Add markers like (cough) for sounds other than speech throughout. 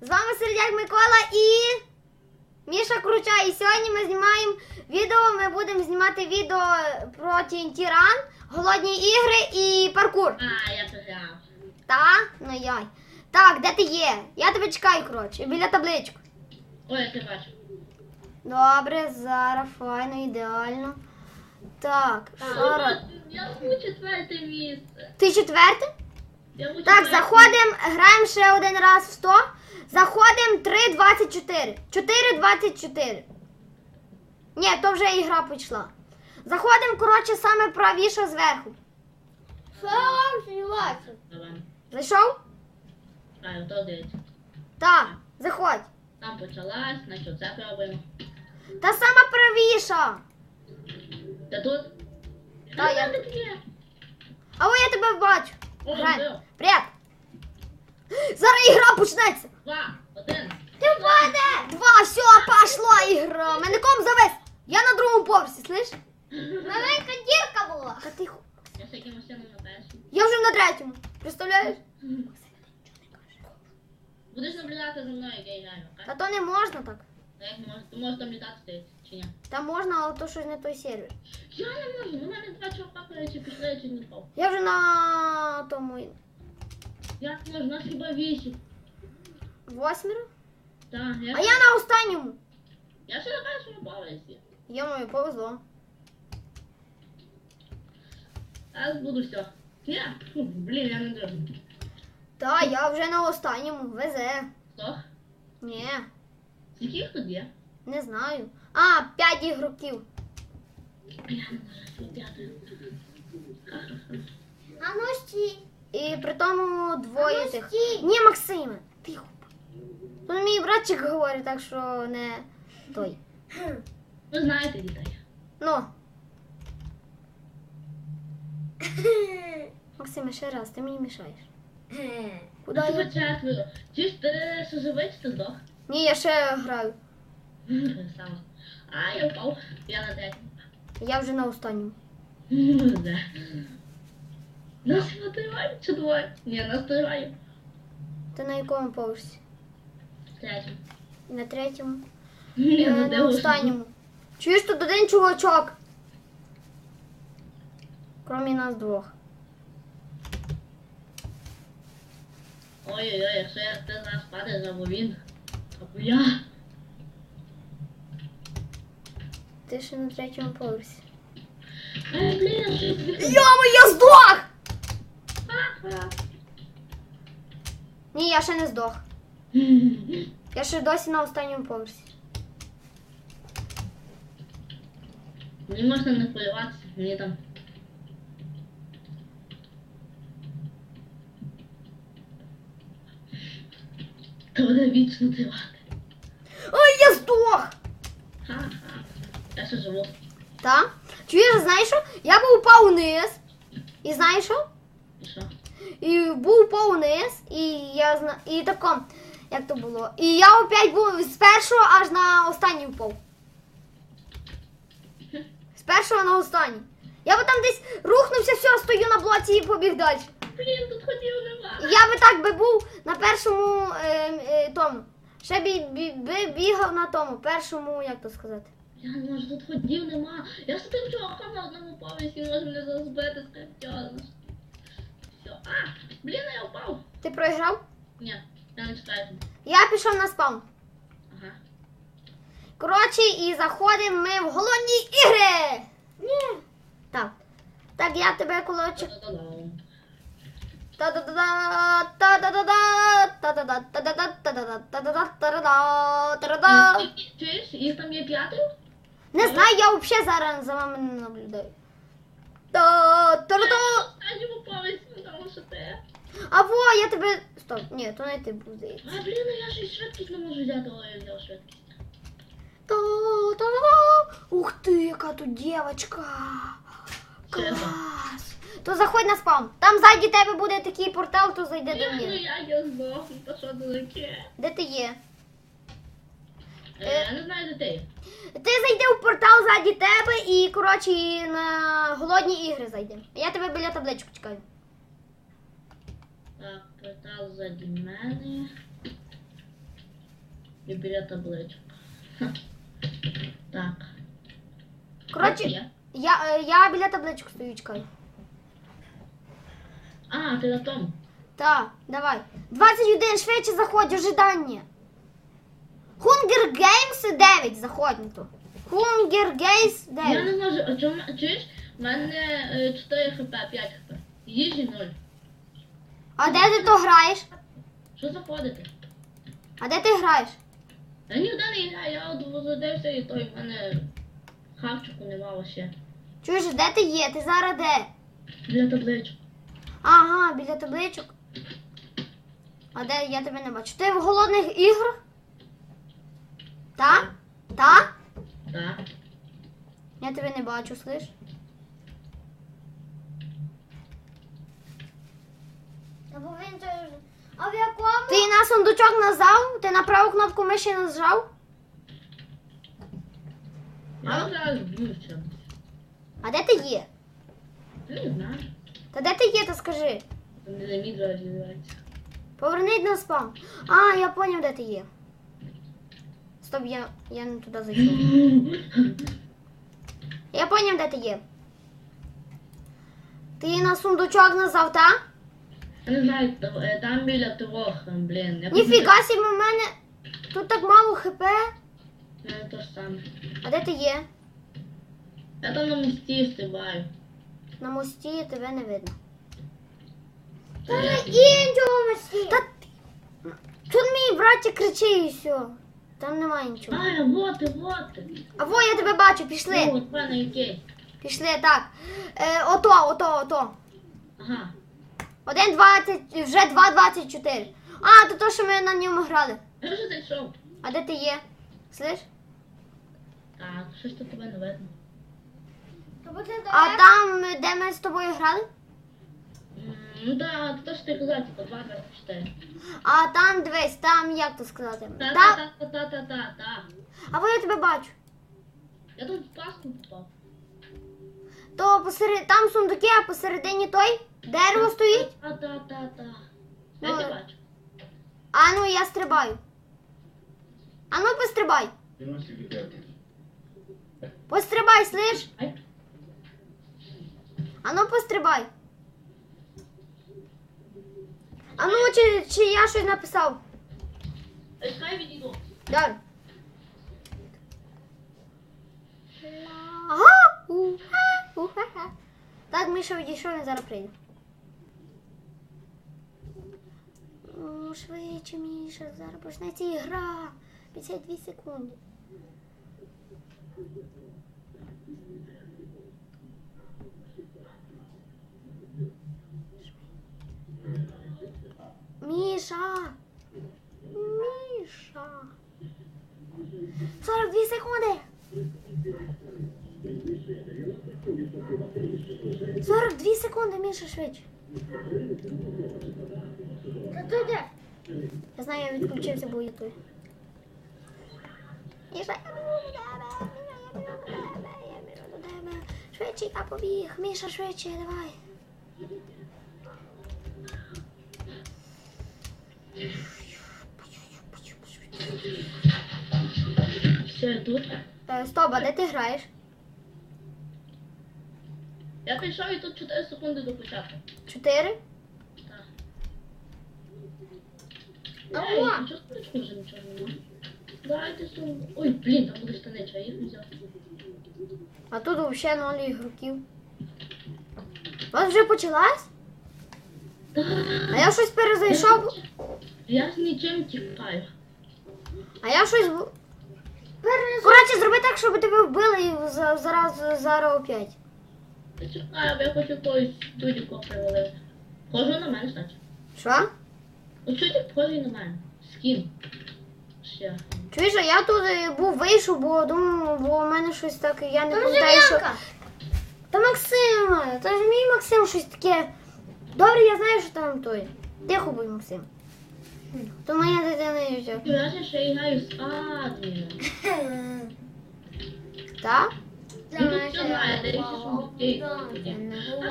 З вами Середяк Микола і Міша Круча. І сьогодні ми знімаємо відео. Ми будемо знімати відео про TNT Run, голодні ігри і паркур. А, я програв. Та? Ну яй. Так, де ти є? Я тебе чекаю, коротше, біля таблички. Ой, я тебе бачу. Добре, зараз файно, ідеально. Так, що ро- Я зву четверте місце. Ти четвертий? Так, заходимо, граємо ще один раз в 100. Заходимо 3.24. 4.24. Ні, то вже ігра почала. Заходимо, коротше, саме правіше зверху. Давай. Зайшов? Так, то дивиться. Так, заходь. Там почалась, значить це пробуємо. Та сама правіша. Та тут? Та, я-? А о, я тебе бачу. Граємо. Привіт. Зараз ігра почнеться. Два, один. Ти впаде! Два, все, пошла ігра. Мене ком завис. Я на другому поверсі, слиш? Маленька дірка була. Та тихо. Я з якимось сином на першому. Я вже на третьому. Представляєш? Будеш наблюдати за мною, як я граю, Та то не можна так. Ти можеш там літати стоїть, чи ні? Та можна, але то щось не той сервер. Я не можу, ну, мене два чувака, коротше, пішли, я чуть не впав. Я вже на тому Як можна? Нас хіба вісім. восьмеро. Так, я... А я на останньому. Я ще на першому поверсі. Йому повезло. Зараз буду все. Ні, фу, блін, я не дуже. Та, я вже на останньому. Везе. Що? Ні, Скільки їх тут є? не знаю. А, п'ять ігроків. А ну стій. І при тому двоє тих. Ні, Максиме, тихо. Тут мій братчик говорить, так що не той. Ви знаєте дітей. Ну. Максиме, ще раз, ти мені мішаєш. Куди А я? тебе четверо. Чи ж ти ще ти здох? Ні, я ще граю. А, я впав. Я на третьому. Я вже на останньому. Нас нативають чи двоє? Ні, нас тривають. Ти на якому поверсі? Третьому. На третьому. Ні, Я ну на останньому. Чуєш тут один чувачок. Кромі нас двох. Ой-ой-ой, якщо я ти зараз падаєш або він, я. Ти ще на третьому поверсі. Ай, блін, що ти? Йомо, я здох! Ха-ха. Ні, я ще не здох. (laughs) Я ще досі на останньому поверсі. Не можна не хвилюватися, мені там. То буде вічно тривати. Ой, я здох! Ха-ха. Я ще живу. Та? Чуєш, знаєш що? Я був упав вниз. І знаєш що? І що? І був упав вниз, і я зна... і тако, як то було. І я опять був з першого аж на останній впав. З першого на останній. Я би там десь рухнувся, все, стою на блоці і побіг далі. Блін, тут ходів нема. Я би так би був на першому е, е, тому. Ще бі, бі, би бігав на тому, першому, як то сказати. Я не можу, тут ходів нема. Я з тим чуваком на одному поверсі може мене зараз збити з. Все. А, блін, я впав. Ти проіграв? Ні, я не читаю. Я пішов на спаун. Ага. Коротше, і заходимо ми в голодні ігри. Ні. Так. Так, я тебе, коротше. Чуєш, їх там є п'ятою? Не знаю, я взагалі зараз за вами не наблюдаю. Та, та-да-да. Останньому поверсі, ну тому що ти. А во, я тебе... Стоп, ні, то не ти був, здається. А, блін, ну я ж і швидкість не можу взяти, але я взяв швидкість. Та-та-да. Ух ти, яка тут дівчинка. Клас. То заходь на спаун. Там ззаді тебе буде такий портал, то зайди до мене. я я здохну, то що таке? Де ти є? Е, Я не знаю, де ти. Ти зайди в портал ззаді тебе і, коротше, і на голодні ігри зайди. Я тебе біля таблички чекаю. Так, портал заді мене. І біля табличок. Ха. Так. Коротше, я, е, я біля табличок стою, чекаю. А, ти на тому. Так, давай. 21, швидше заходь, ожидання. Hunger Games 9, заходь на то. Hunger Games 9. Я не можу, а чому, чуєш? У мене е, 4 хп, 5 хп. Їжі 0. А де ти то граєш? Що заходити? А де ти граєш? Я ніде не граю, я от возродився і той в мене хавчику немало ще. Чуєш, де ти є? Ти зараз де? Біля табличок. Ага, біля табличок. А де я тебе не бачу? Ти в голодних іграх? Та? Та? Так. Я тебе не бачу, слиш? А в якому? Ти на сундучок нажав? Ти на праву кнопку миші нажав? Я зараз б'ю. А де ти є? Не знаю. Та де ти є, то скажи. Не заміг зараз з'являється. Поверніть на спам. А, я поняв, де ти є. Стоп, я, я не туди зайшов. Я поняв, де ти є. Ти на сундучок нажав, та? Я не знаю, там, е, там біля трьох, блін. Я Ніфіга собі, в мене тут так мало хп. Я то ж саме. А де ти є? Я там на мості стрибаю. На мості тебе не видно. Та я- іншому мості. Та тут мій братик кричить і все. Там немає нічого. А, вот, вот. А во, я тебе бачу, пішли. Ну, от пане окей. Пішли, так. Е, ото, ото, ото. Ага. 1.20, вже 2.24. А, то то, що ми на ньому грали. Я вже зайшов. А де ти є? Слиш? Так, щось тут тебе не видно. А там, де ми з тобою грали? Ну да, то що ти казав, типу 2,24. А там дивись, там як то сказати? Та, Та, та, та, та, та, та, та. а во я тебе бачу. Я тут в паску попав. То посеред там сундуки, а посередині той дерево стоїть. Та, та, та, та. Ну, Я тебе бачу. А ну я стрибаю. А ну пострибай. Пострибай, слиш? А ну пострибай. А ну, чи, чи я щось написав? Хай відійду. Дай. Так, Міша відійшов, він зараз прийде. Швидше, Міша, зараз почнеться ігра. 52 секунди. Міша! Міша! 42 секунди! 42 секунди, Міша, швидше. Та ти де? Я знаю, я відключився, бо я той. Міша, я біжу до тебе, Міша, я біжу до тебе, я біжу до тебе. Швидше, я побіг. Міша, швидше, давай. Все, я тут. Е, Стоп, а де ти граєш? Я прийшов і тут 4 секунди до початку. Чотири? Так. Алло. Ей, нічого стрічку вже нічого немає. Дайте сумку. Ой, блін, там були штани, чи я їх взяв. А тут взагалі ноль ігроків. У вас вже почалась? А я щось перезайшов, Я з нічим тікаю. а я щось. Коротше, зроби так, щоб тебе вбили і за- зараз зараз опять. Я чекаю, бо я хочу когось дудіко привалити. Хожу на мене, значить. Що? От чудик схожий на мене. Скін. Ще. Чуєш, а я тут е, був вийшов, бо думав, бо у мене щось таке, я не пам'ятаю, що. Та Максим, та ж мій Максим щось таке. Добре, я знаю, що там той. Тихо будь, Максим. То моя дитина і все. Я ще граю з адміном. Так? А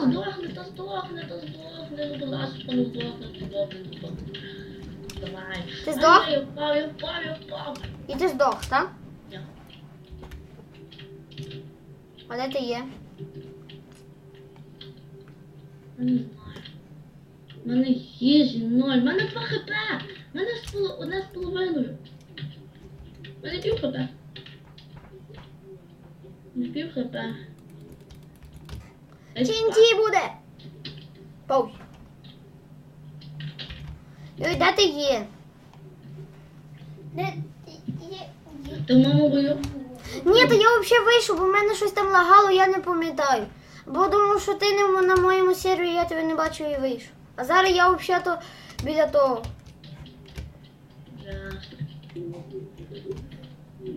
здохне, то здохне, то здохне, ну будь ласка, ну здохне, то здохне, то здохне. Давай. Ти здох? Я впав, я впав, я впав. І ти здох, так? Ні. А де ти є? Не знаю. У мене їжі ноль. У мене 2 хп. У мене одне з половиною. У мене пів хп. Не пів хп. Ей, буде. Пауй. Ой, де ти є? Де є? Ти в бою? Ні, то я взагалі вийшов, бо в мене щось там лагало, я не пам'ятаю. Бо думав, що ти не в- на моєму сервері, я тебе не бачу і вийшов. А зараз я взагалі то біля того.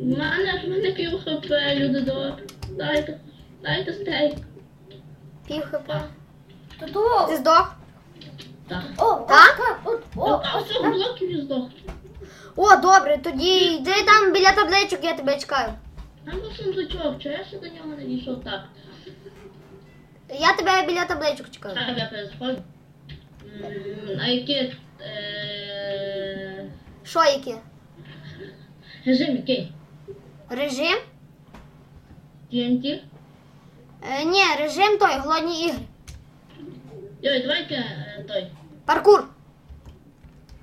У мене, в мене пів хп, люди добрі. Дайте, дайте стейк. Пів хп. Тут о. Ти здох? Так. О, Так? О, о, а все, блоків і здох. О, добре, тоді йди там біля табличок, я тебе чекаю. Там був сундучок, чого я ще до нього не дійшов так? Я тебе біля табличок чекаю. Так, я пересходжу. А які е, Що яке? режим який? Режим? TNT? Е, ні, режим той, голодні ігри. Йой, давайте е, той. Паркур.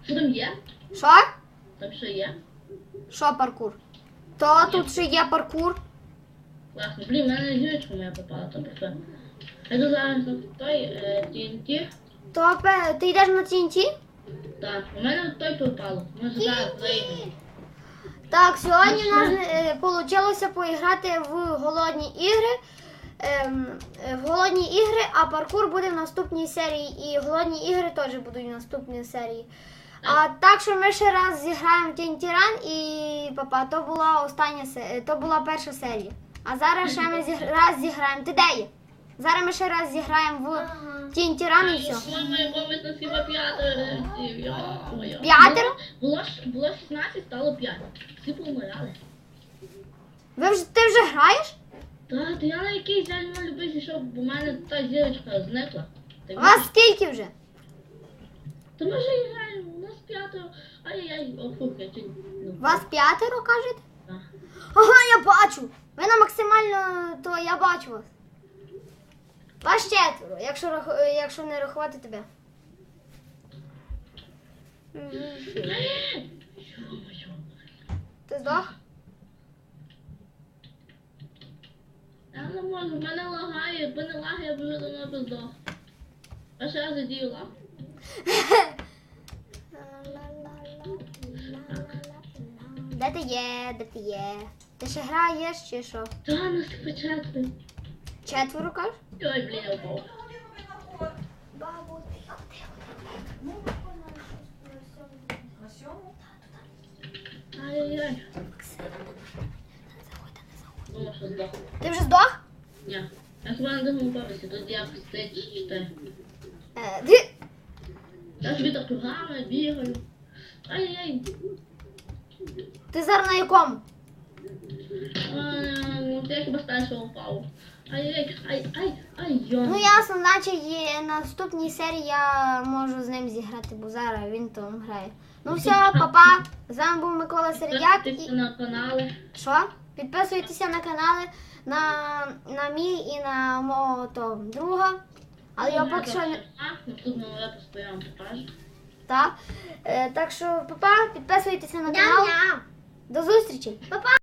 Що там є? Що? Там що є? Що паркур? То тут ще є паркур. Класно. Блін, в мене зірочка моя попала, то профе. Я йду зараз той е, TNT. То ти йдеш на TNT? Так, у мене той попало. Ми зараз вийдемо. Так, сьогодні у нас вийшло поіграти в голодні ігри. Ем, е, в голодні ігри, а паркур буде в наступній серії. І голодні ігри теж будуть в наступній серії. А так що ми ще раз зіграємо Run і папа, то була остання то була перша серія. А зараз ще ми (laughs) раз зіграємо. Ти де є? Зараз ми ще раз зіграємо в TNT Run і все. Сіла п'ятеро. Було, було 16, стало 5. Всі помирали. Ви вже ти вже граєш? Так, то я на якийсь день на любий зійшов, бо в мене та зірочка зникла. Та й Вас скільки вже? То ми вже граємо, у нас п'ятеро. Ай-яй-яй, о, я чуть. Ну, Вас п'ятеро кажете? так. Ага, я бачу. Ви на максимально, то я бачу вас. Вас четверо, якщо, е, якщо не рахувати тебе. Ти здох? Я не можу, в мене лагає, якби не лагає, я б вже давно би здох. А ще раз задію лаг. Де ти є? Де ти є? Ти ще граєш чи що? Та, нас початку. Четверо кажеш? Ой, блін, я. Бабу, тихо, тихо. На сьому? Ай-яй-яй. Думав, що здох. Ти вже здох? Ні. Я хіба не бабусі, тут як стич чотири. Е, ти- Я собі так кругами бігаю. Ай-яй. Ти зараз на якому? Я хіба з першого впав. Ай-яй, ай, ай, ай, йо. Ну ясно, наче є наступній серії я можу з ним зіграти, бо зараз він там грає. Ну все, папа. З вами був Микола Середяк. Підписуйтесь на канали. Що? Підписуйтеся на канали на, на мій і на мого то, друга. Але я поки що не. Випуску я вам покажу. Так. Е, так що, папа, підписуйтеся на канал. До зустрічі. Папа.